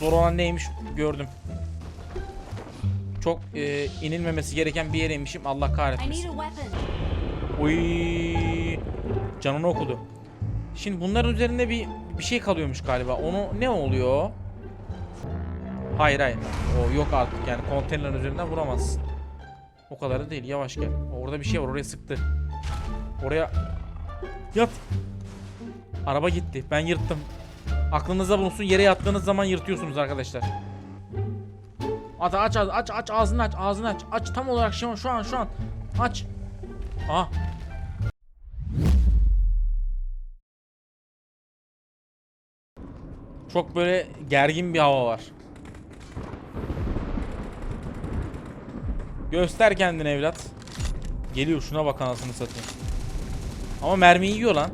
Zor olan neymiş gördüm. Çok e, inilmemesi gereken bir yere inmişim. Allah kahretmesin. Uy, canını okudu. Şimdi bunların üzerinde bir bir şey kalıyormuş galiba. Onu ne oluyor? Hayır hayır. O yok artık yani konteynerin üzerinden vuramazsın. O kadar da değil. Yavaş gel. Orada bir şey var. Oraya sıktı. Oraya yat. Araba gitti. Ben yırttım. Aklınızda bulunsun. Yere yattığınız zaman yırtıyorsunuz arkadaşlar. Aç aç aç aç ağzını aç ağzını aç. Aç tam olarak şu şu an şu an. Aç. Aha Çok böyle gergin bir hava var. Göster kendini evlat. Geliyor şuna bak anasını satayım. Ama mermi yiyor lan.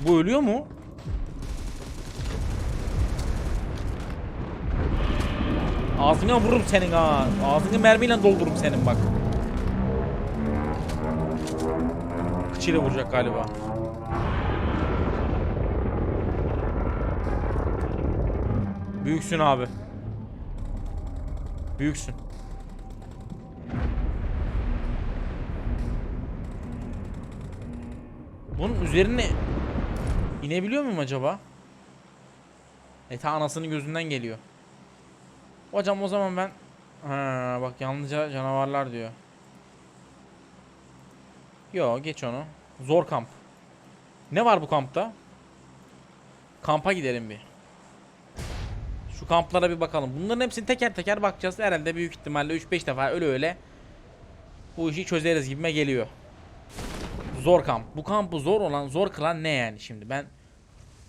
Bu ölüyor mu? Ağzına vururum senin ha. Ağzını mermiyle doldururum senin bak. Kıçıyla vuracak galiba. Büyüksün abi. Büyüksün. Bunun üzerine inebiliyor muyum acaba? E ta anasının gözünden geliyor. Hocam o zaman ben ha, bak yalnızca canavarlar diyor. Yo geç onu. Zor kamp. Ne var bu kampta? Kampa gidelim bir. Şu kamplara bir bakalım. Bunların hepsini teker teker bakacağız. Herhalde büyük ihtimalle 3-5 defa öyle öyle bu işi çözeriz gibime geliyor. Zor kamp. Bu kampı zor olan, zor kılan ne yani şimdi? Ben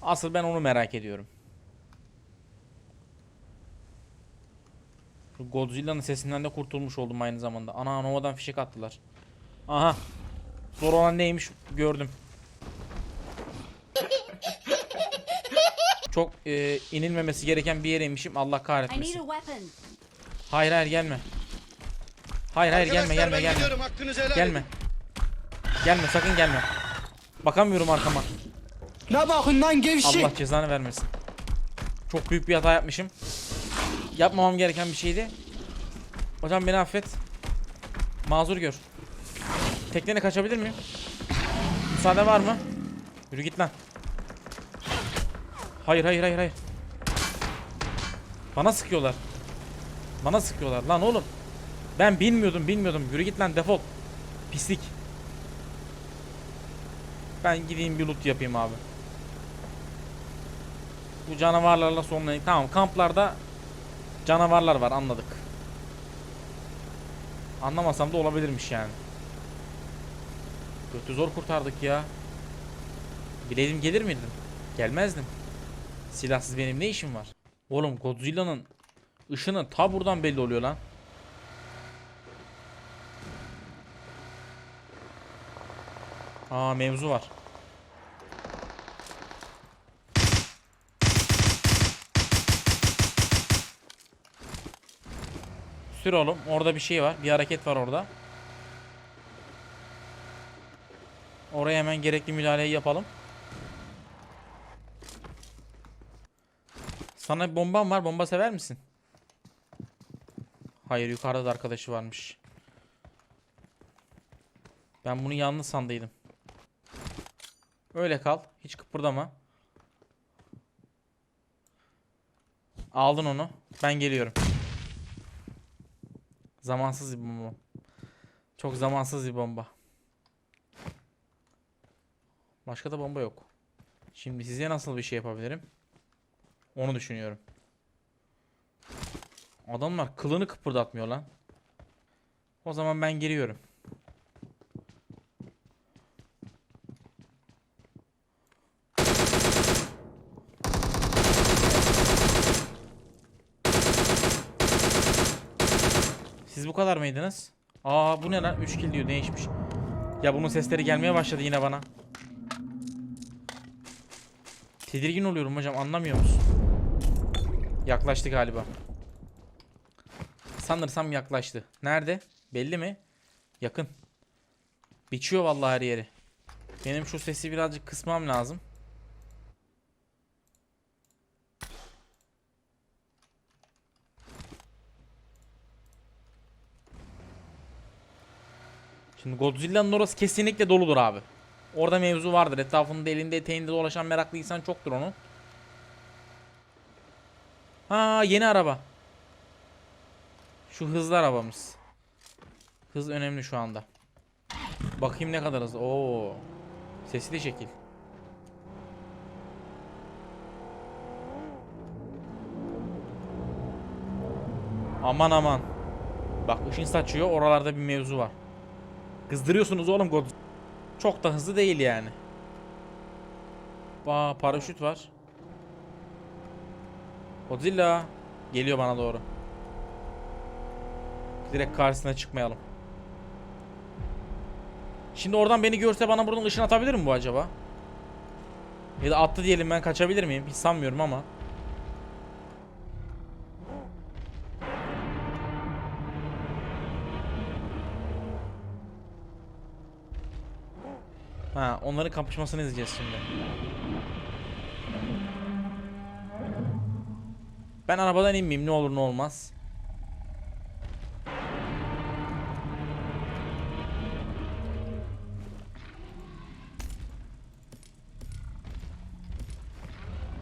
asıl ben onu merak ediyorum. Şu Godzilla'nın sesinden de kurtulmuş oldum aynı zamanda. Ana Nova'dan fişek attılar. Aha. Zor olan neymiş gördüm. Çok e, inilmemesi gereken bir yere inmişim. Allah kahretmesin. Hayır hayır gelme. Hayır hayır gelme gelme gelme. Gelme. Gelme sakın gelme. Bakamıyorum arkama. Ne bakın lan gevşek. Allah cezanı vermesin. Çok büyük bir hata yapmışım. Yapmamam gereken bir şeydi. Hocam beni affet. Mazur gör. Teknene kaçabilir miyim? Müsaade var mı? Yürü git lan. Hayır hayır hayır hayır. Bana sıkıyorlar. Bana sıkıyorlar lan oğlum. Ben bilmiyordum bilmiyordum. Yürü git lan defol. Pislik. Ben gideyim bir loot yapayım abi. Bu canavarlarla sonlayın. Tamam kamplarda canavarlar var anladık. Anlamasam da olabilirmiş yani. Kötü zor kurtardık ya. Bileydim gelir miydim? Gelmezdim. Silahsız benim ne işim var? Oğlum Godzilla'nın ışını ta buradan belli oluyor lan. Aa mevzu var. Sür oğlum. Orada bir şey var. Bir hareket var orada. Oraya hemen gerekli müdahaleyi yapalım. Sana bir bombam var. Bomba sever misin? Hayır yukarıda da arkadaşı varmış. Ben bunu yalnız sandıydım. Öyle kal. Hiç kıpırdama. Aldın onu. Ben geliyorum. Zamansız bir bomba. Çok zamansız bir bomba. Başka da bomba yok. Şimdi size nasıl bir şey yapabilirim? Onu düşünüyorum. Adamlar kılını kıpırdatmıyor lan. O zaman ben giriyorum. Mıydınız? Aa bu ne lan? 3 kill diyor değişmiş. Ya bunun sesleri gelmeye başladı yine bana. Tedirgin oluyorum hocam anlamıyor musun? Yaklaştı galiba. Sanırsam yaklaştı. Nerede? Belli mi? Yakın. Biçiyor vallahi her yeri. Benim şu sesi birazcık kısmam lazım. Şimdi Godzilla'nın orası kesinlikle doludur abi. Orada mevzu vardır. Etrafında elinde eteğinde dolaşan meraklı insan çoktur onun. Ha yeni araba. Şu hızlı arabamız. Hız önemli şu anda. Bakayım ne kadar hızlı. Oo. Sesi de şekil. Aman aman. Bak ışın saçıyor. Oralarda bir mevzu var. Kızdırıyorsunuz oğlum God. Çok da hızlı değil yani. Aa paraşüt var. Godzilla geliyor bana doğru. Direkt karşısına çıkmayalım. Şimdi oradan beni görse bana buradan ışın atabilir mi bu acaba? Ya da attı diyelim ben kaçabilir miyim? Hiç sanmıyorum ama. Ha, onların kapışmasını izleyeceğiz şimdi. Ben arabadan inmeyeyim ne olur ne olmaz.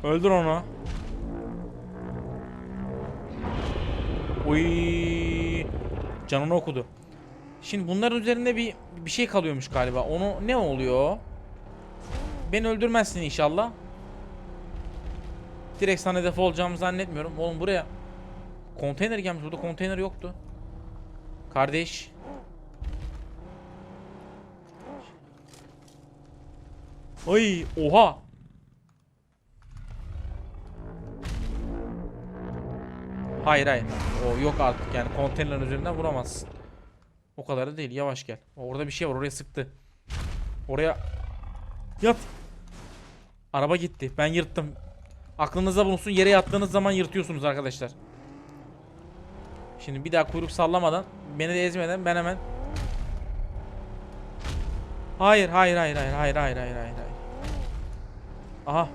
Öldür onu. Uy. Canını okudu. Şimdi bunların üzerinde bir bir şey kalıyormuş galiba. Onu ne oluyor? Beni öldürmezsin inşallah. Direkt sana hedef olacağımı zannetmiyorum. Oğlum buraya konteyner gelmiş. Burada konteyner yoktu. Kardeş. Ay, oha. Hayır hayır. O yok artık yani konteynerin üzerinden vuramazsın. O kadar da değil. Yavaş gel. Orada bir şey var. Oraya sıktı. Oraya yat. Araba gitti. Ben yırttım. Aklınızda bulunsun. Yere yattığınız zaman yırtıyorsunuz arkadaşlar. Şimdi bir daha kuyruk sallamadan, beni de ezmeden ben hemen Hayır, hayır, hayır, hayır, hayır, hayır, hayır, hayır. Aha.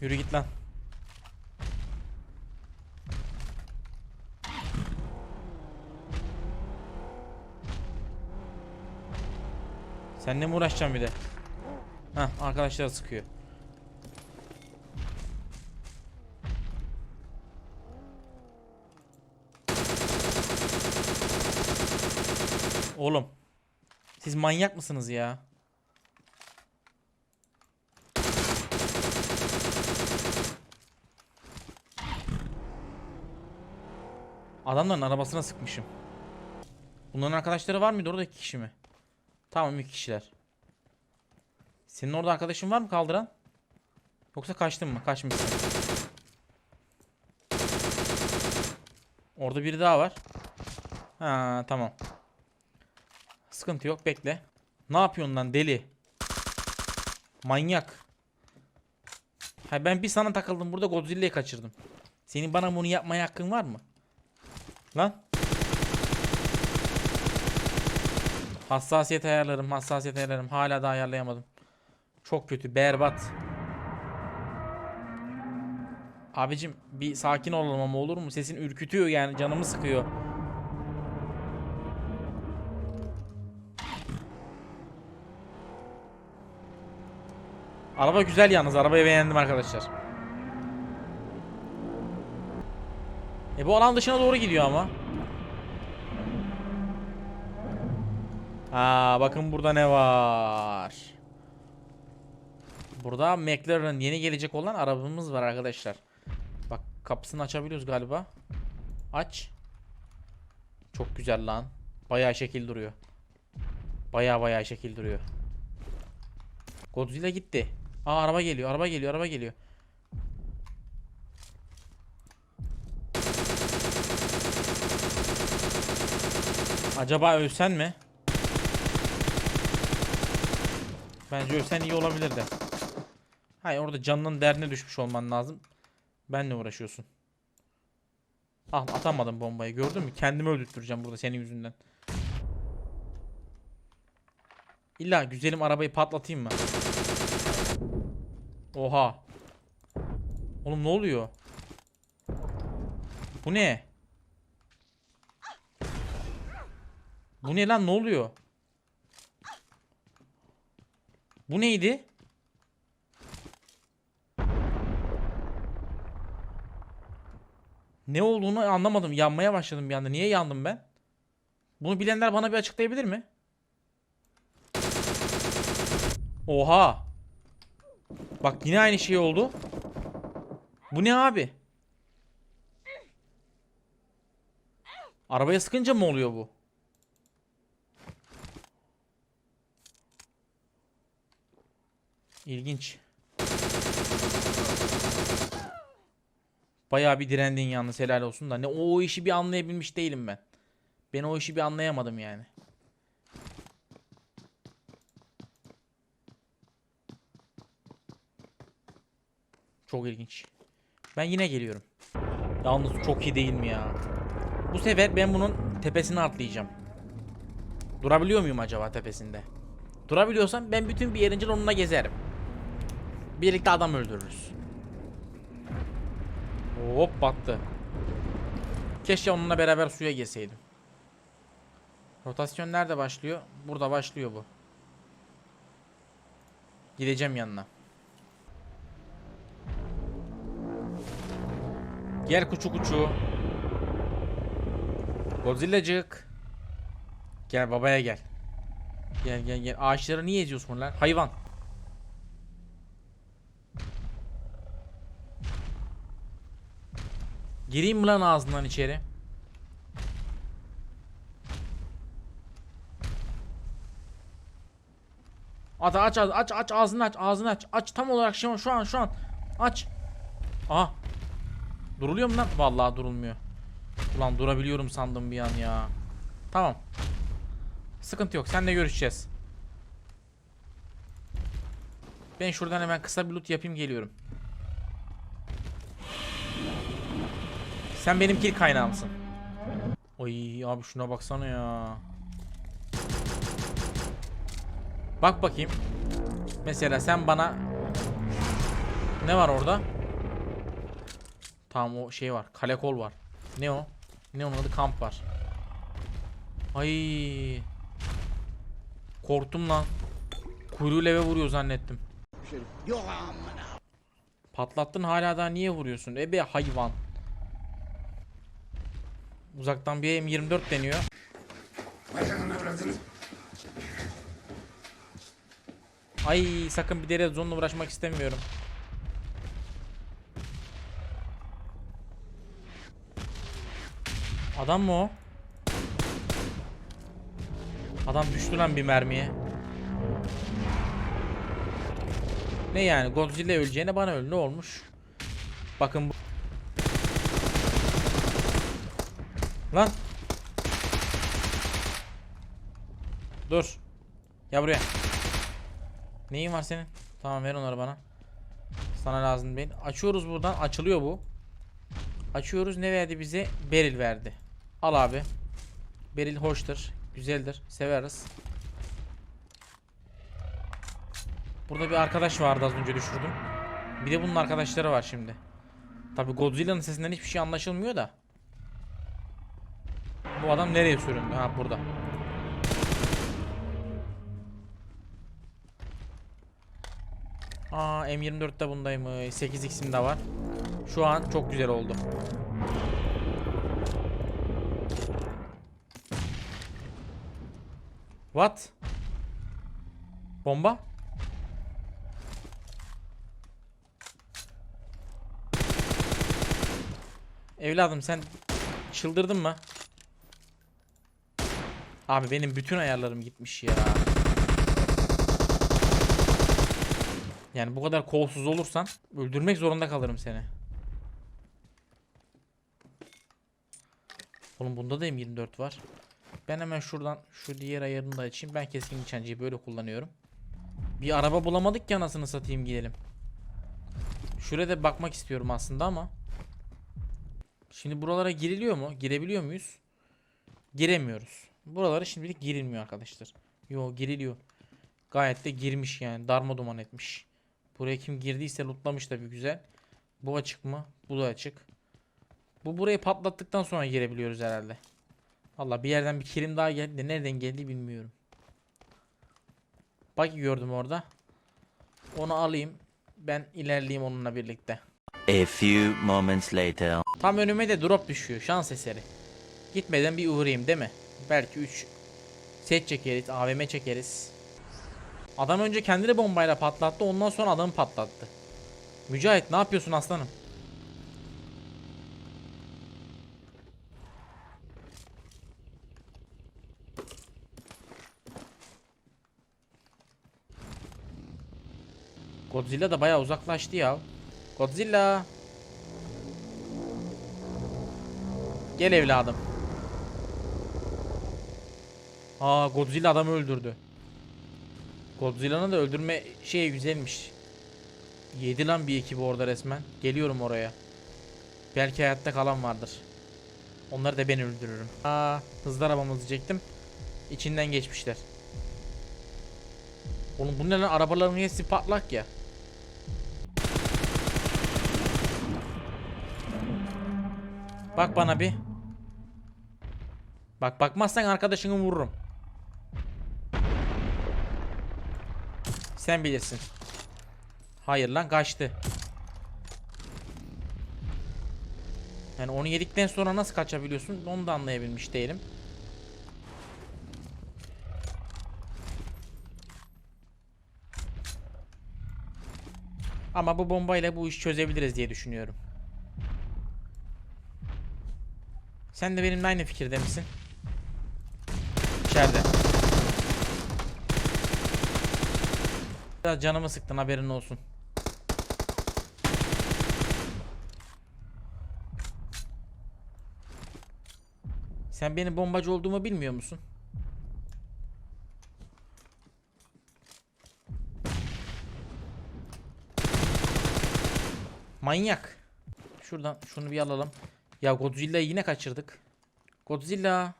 Yürü git lan. Seninle mi uğraşacağım bir de? Heh, arkadaşlar sıkıyor. Oğlum. Siz manyak mısınız ya? Adamların arabasına sıkmışım. Bunların arkadaşları var mıydı orada iki kişi mi? Tamam iki kişiler. Senin orada arkadaşın var mı kaldıran? Yoksa kaçtın mı? Kaçmışsın. Orada biri daha var. Ha tamam. Sıkıntı yok bekle. Ne yapıyorsun lan deli? Manyak. Ha ben bir sana takıldım burada Godzilla'yı kaçırdım. Senin bana bunu yapmaya hakkın var mı? Lan. Hassasiyet ayarlarım, hassasiyet ayarlarım. Hala da ayarlayamadım. Çok kötü, berbat. Abicim bir sakin olalım ama olur mu? Sesin ürkütüyor yani canımı sıkıyor. Araba güzel yalnız. Arabayı beğendim arkadaşlar. E bu alan dışına doğru gidiyor ama. Aa bakın burada ne var. Burada McLaren yeni gelecek olan arabamız var arkadaşlar. Bak kapısını açabiliyoruz galiba. Aç. Çok güzel lan. Bayağı şekil duruyor. Bayağı bayağı şekil duruyor. Godzilla gitti. Aa araba geliyor, araba geliyor, araba geliyor. Acaba ölsen mi? Bence ölsen iyi olabilirdi. Hayır orada canının derdine düşmüş olman lazım. Benle uğraşıyorsun. Ah atamadım bombayı gördün mü? Kendimi öldürteceğim burada senin yüzünden. İlla güzelim arabayı patlatayım mı? Oha. Oğlum ne oluyor? Bu ne? Bu ne lan ne oluyor? Bu neydi? Ne olduğunu anlamadım. Yanmaya başladım bir anda. Niye yandım ben? Bunu bilenler bana bir açıklayabilir mi? Oha. Bak yine aynı şey oldu. Bu ne abi? Arabaya sıkınca mı oluyor bu? İlginç. Bayağı bir direndin yalnız helal olsun da. Ne o işi bir anlayabilmiş değilim ben. Ben o işi bir anlayamadım yani. Çok ilginç. Ben yine geliyorum. Yalnız çok iyi değil mi ya? Bu sefer ben bunun tepesine atlayacağım. Durabiliyor muyum acaba tepesinde? Durabiliyorsam ben bütün bir yerincil onunla gezerim. Birlikte adam öldürürüz. Hop battı. Keşke onunla beraber suya girseydim. Rotasyon nerede başlıyor? Burada başlıyor bu. Gideceğim yanına. Gel kuçu kuçu. Godzilla'cık. Gel babaya gel. Gel gel gel. Ağaçları niye eziyorsun lan? Hayvan. Gireyim mi lan ağzından içeri? Hadi aç aç aç aç ağzını aç ağzını aç aç tam olarak şu an şu an şu an aç. Aha. Duruluyor mu lan? Vallahi durulmuyor. Ulan durabiliyorum sandım bir an ya. Tamam. Sıkıntı yok. Seninle görüşeceğiz. Ben şuradan hemen kısa bir loot yapayım geliyorum. Sen benim kill kaynağımsın. Oy abi şuna baksana ya. Bak bakayım. Mesela sen bana ne var orada? Tamam o şey var. Kale kol var. Ne o? Ne onun adı? Kamp var. Ay. Korktum lan. Kuyruğuyla eve vuruyor zannettim. Patlattın hala daha niye vuruyorsun? Ebe hayvan. Uzaktan bir M24 deniyor. Ay sakın bir deri zonla uğraşmak istemiyorum. Adam mı o? Adam düştü lan bir mermiye. Ne yani Godzilla öleceğine bana öl ne olmuş? Bakın bu. Lan. Dur. Ya buraya. Neyin var senin? Tamam ver onları bana. Sana lazım değil. Açıyoruz buradan. Açılıyor bu. Açıyoruz. Ne verdi bize? Beril verdi. Al abi. Beril hoştur. Güzeldir. Severiz. Burada bir arkadaş vardı az önce düşürdüm. Bir de bunun arkadaşları var şimdi. Tabi Godzilla'nın sesinden hiçbir şey anlaşılmıyor da. Bu adam nereye süründü? Ha burada. Aa M24 de bundaymış. 8x'im de var. Şu an çok güzel oldu. What? Bomba? Evladım sen çıldırdın mı? Abi benim bütün ayarlarım gitmiş ya. Yani bu kadar kolsuz olursan öldürmek zorunda kalırım seni. Oğlum bunda da M24 var. Ben hemen şuradan şu diğer ayarını da açayım. Ben keskin nişancıyı böyle kullanıyorum. Bir araba bulamadık ki anasını satayım gidelim. Şuraya da bakmak istiyorum aslında ama. Şimdi buralara giriliyor mu? Girebiliyor muyuz? Giremiyoruz. Buralara şimdilik girilmiyor arkadaşlar. Yo giriliyor. Gayet de girmiş yani. Darma duman etmiş. Buraya kim girdiyse lootlamış da bir güzel. Bu açık mı? Bu da açık. Bu burayı patlattıktan sonra girebiliyoruz herhalde. Valla bir yerden bir kirim daha geldi de nereden geldi bilmiyorum. Bak gördüm orada. Onu alayım. Ben ilerleyeyim onunla birlikte. A few moments later. Tam önüme de drop düşüyor. Şans eseri. Gitmeden bir uğrayayım değil mi? Belki 3 set çekeriz. AVM çekeriz. Adam önce kendini bombayla patlattı. Ondan sonra adamı patlattı. Mücahit ne yapıyorsun aslanım? Godzilla da bayağı uzaklaştı ya. Godzilla. Gel evladım. Aa Godzilla adamı öldürdü. Godzilla'nın da öldürme şeyi güzelmiş. Yedi lan bir ekibi orada resmen. Geliyorum oraya. Belki hayatta kalan vardır. Onları da ben öldürürüm. Aa hızlı arabamızı diyecektim. İçinden geçmişler. Oğlum bu ne arabaların hepsi patlak ya. Bak bana bir. Bak bakmazsan arkadaşını vururum. Sen bilirsin. Hayır lan kaçtı. Yani onu yedikten sonra nasıl kaçabiliyorsun onu da anlayabilmiş değilim. Ama bu bombayla bu işi çözebiliriz diye düşünüyorum. Sen de benimle aynı fikirde misin? İçeride. Biraz canımı sıktın haberin olsun. Sen benim bombacı olduğumu bilmiyor musun? Manyak. Şuradan şunu bir alalım. Ya Godzilla'yı yine kaçırdık. Godzilla.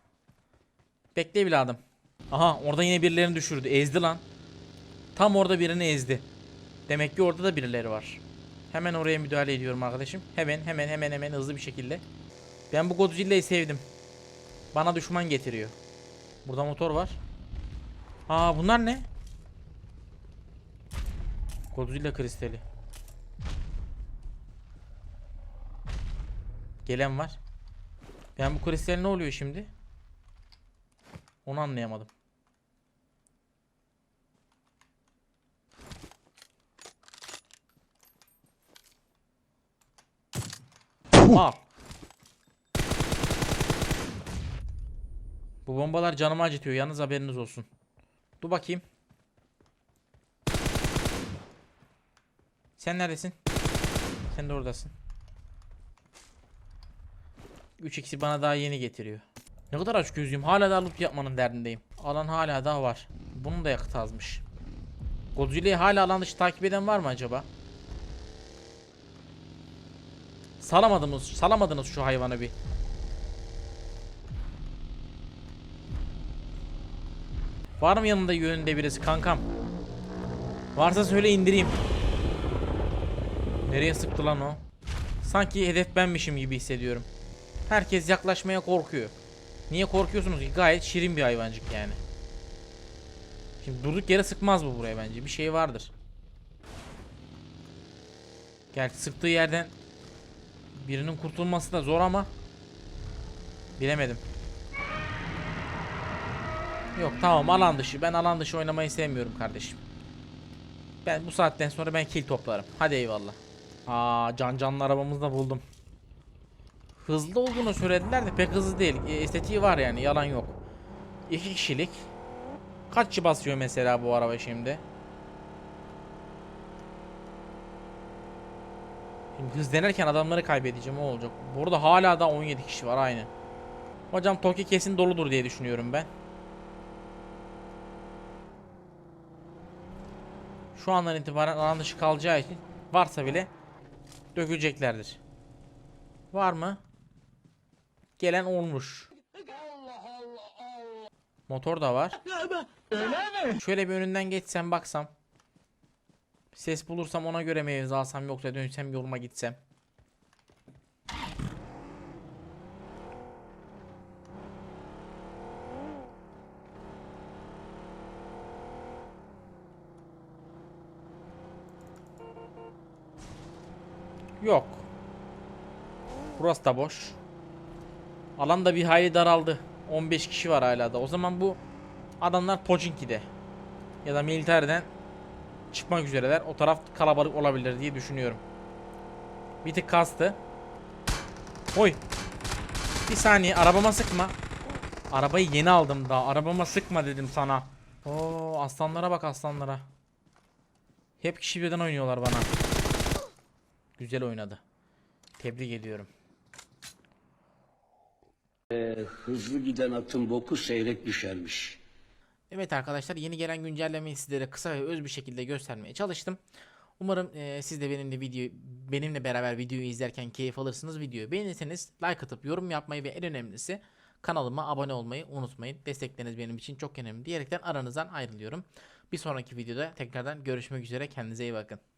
Bekle evladım. Aha orada yine birilerini düşürdü. Ezdi lan. Tam orada birini ezdi. Demek ki orada da birileri var. Hemen oraya müdahale ediyorum arkadaşım. Hemen hemen hemen hemen hızlı bir şekilde. Ben bu Godzilla'yı sevdim. Bana düşman getiriyor. Burada motor var. Aa bunlar ne? Godzilla kristali. Gelen var. Ben bu kristal ne oluyor şimdi? Onu anlayamadım. Al. Bu bombalar canımı acıtıyor. Yalnız haberiniz olsun. Dur bakayım. Sen neredesin? Sen de oradasın. 3x'i bana daha yeni getiriyor. Ne kadar aç gözlüyüm. Hala da loot yapmanın derdindeyim. Alan hala daha var. Bunun da yakıt azmış. Godzilla'yı hala alan dışı takip eden var mı acaba? Salamadınız, salamadınız şu hayvanı bir. Var mı yanında yönünde birisi kankam? Varsa söyle indireyim. Nereye sıktı lan o? Sanki hedef benmişim gibi hissediyorum. Herkes yaklaşmaya korkuyor. Niye korkuyorsunuz ki? Gayet şirin bir hayvancık yani. Şimdi durduk yere sıkmaz bu buraya bence. Bir şey vardır. Gerçi sıktığı yerden birinin kurtulması da zor ama bilemedim. Yok tamam alan dışı. Ben alan dışı oynamayı sevmiyorum kardeşim. Ben bu saatten sonra ben kill toplarım. Hadi eyvallah. Aa can canlı arabamızı da buldum. Hızlı olduğunu söylediler de pek hızlı değil. E, estetiği var yani yalan yok. İki kişilik. Kaç basıyor mesela bu araba şimdi? Şimdi hız denerken adamları kaybedeceğim o olacak. Burada hala da 17 kişi var aynı. Hocam Toki kesin doludur diye düşünüyorum ben. Şu andan itibaren alan dışı kalacağı için varsa bile döküleceklerdir. Var mı? Gelen olmuş. Motor da var. Şöyle bir önünden geçsem baksam. Ses bulursam ona göre mi alsam yoksa dönsem yoluma gitsem. Yok. Burası da boş. Alan da bir hayli daraldı. 15 kişi var hala da. O zaman bu adamlar Pochinki'de. Ya da Militer'den çıkmak üzereler. O taraf kalabalık olabilir diye düşünüyorum. Bir tık kastı. Oy. Bir saniye arabama sıkma. Arabayı yeni aldım daha. Arabama sıkma dedim sana. Oo aslanlara bak aslanlara. Hep kişi birden oynuyorlar bana. Güzel oynadı. Tebrik ediyorum. Hızlı giden atın boku seyrek düşermiş. Evet arkadaşlar yeni gelen güncellemeyi sizlere kısa ve öz bir şekilde göstermeye çalıştım. Umarım eee, siz de benimle video benimle beraber videoyu izlerken keyif alırsınız. Videoyu beğenirseniz like atıp yorum yapmayı ve en önemlisi kanalıma abone olmayı unutmayın. Destekleriniz benim için çok önemli diyerekten aranızdan ayrılıyorum. Bir sonraki videoda tekrardan görüşmek üzere. Kendinize iyi bakın.